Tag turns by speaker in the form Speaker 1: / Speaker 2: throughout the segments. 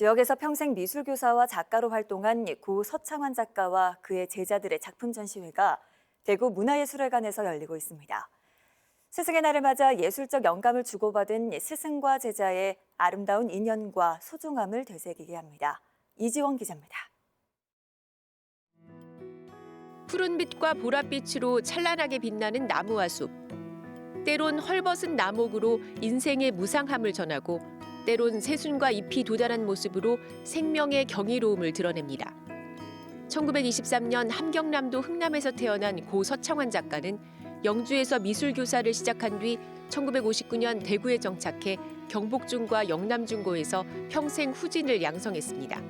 Speaker 1: 지역에서 평생 미술교사와 작가로 활동한 고 서창환 작가와 그의 제자들의 작품 전시회가 대구 문화예술회관에서 열리고 있습니다. 스승의 날을 맞아 예술적 영감을 주고받은 스승과 제자의 아름다운 인연과 소중함을 되새기게 합니다. 이지원 기자입니다.
Speaker 2: 푸른빛과 보랏빛으로 찬란하게 빛나는 나무와 숲. 때론 헐벗은 나목으로 인생의 무상함을 전하고 때론 새순과 잎이 도달한 모습으로 생명의 경이로움을 드러냅니다. 1923년 함경남도 흥남에서 태어난 고 서창환 작가는 영주에서 미술 교사를 시작한 뒤 1959년 대구에 정착해 경복중과 영남중고에서 평생 후진을 양성했습니다.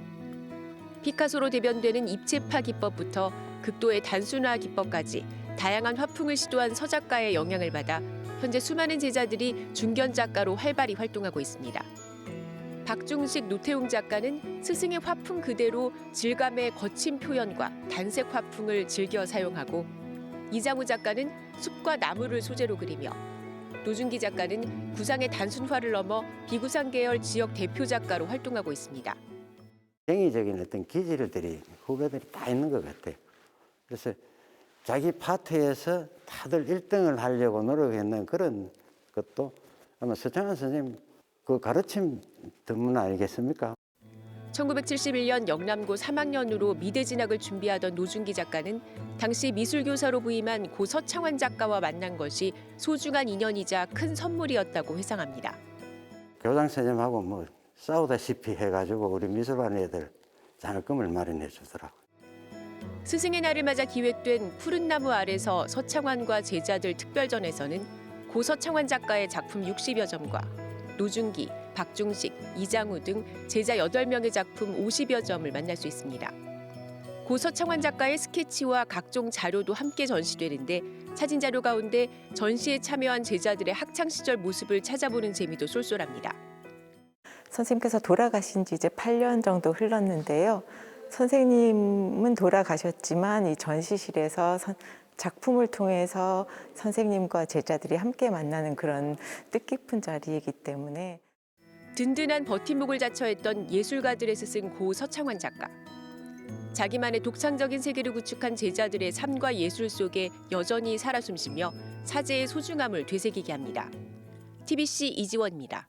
Speaker 2: 피카소로 대변되는 입체파 기법부터 극도의 단순화 기법까지 다양한 화풍을 시도한 서 작가의 영향을 받아 현재 수많은 제자들이 중견 작가로 활발히 활동하고 있습니다. 박중식 노태웅 작가는 스승의 화풍 그대로 질감의 거친 표현과 단색 화풍을 즐겨 사용하고 이장우 작가는 숲과 나무를 소재로 그리며 노준기 작가는 구상의 단순화를 넘어 비구상 계열 지역 대표 작가로 활동하고 있습니다.
Speaker 3: 정의적인 어떤 기질들이 후배들이 다 있는 것 같아요. 그래서 자기 파트에서 다들 1등을 하려고 노력했는 그런 것도 아마 서창환 선생님 그 가르침 때문 아니겠습니까?
Speaker 2: 1971년 영남고 3학년으로 미대 진학을 준비하던 노준기 작가는 당시 미술교사로 부임한 고 서창환 작가와 만난 것이 소중한 인연이자 큰 선물이었다고 회상합니다.
Speaker 3: 교장 선생님하고 뭐 싸우다시피 해가지고 우리 미술반 애들 장학금을 마련해 주더라고.
Speaker 2: 스승의 날을 맞아 기획된 푸른 나무 아래서 서창환과 제자들 특별전에서는 고 서창환 작가의 작품 60여 점과 노준기, 박중식, 이장우 등 제자 8명의 작품 50여 점을 만날 수 있습니다. 고 서창환 작가의 스케치와 각종 자료도 함께 전시되는데 사진 자료 가운데 전시에 참여한 제자들의 학창 시절 모습을 찾아보는 재미도 쏠쏠합니다.
Speaker 4: 선생님께서 돌아가신 지 이제 8년 정도 흘렀는데요. 선생님은 돌아가셨지만 이 전시실에서 선- 작품을 통해서 선생님과 제자들이 함께 만나는 그런 뜻깊은 자리이기 때문에
Speaker 2: 든든한 버팀목을 자처했던 예술가들의 스승 고 서창환 작가. 자기만의 독창적인 세계를 구축한 제자들의 삶과 예술 속에 여전히 살아 숨쉬며 사제의 소중함을 되새기게 합니다. TBC 이지원입니다.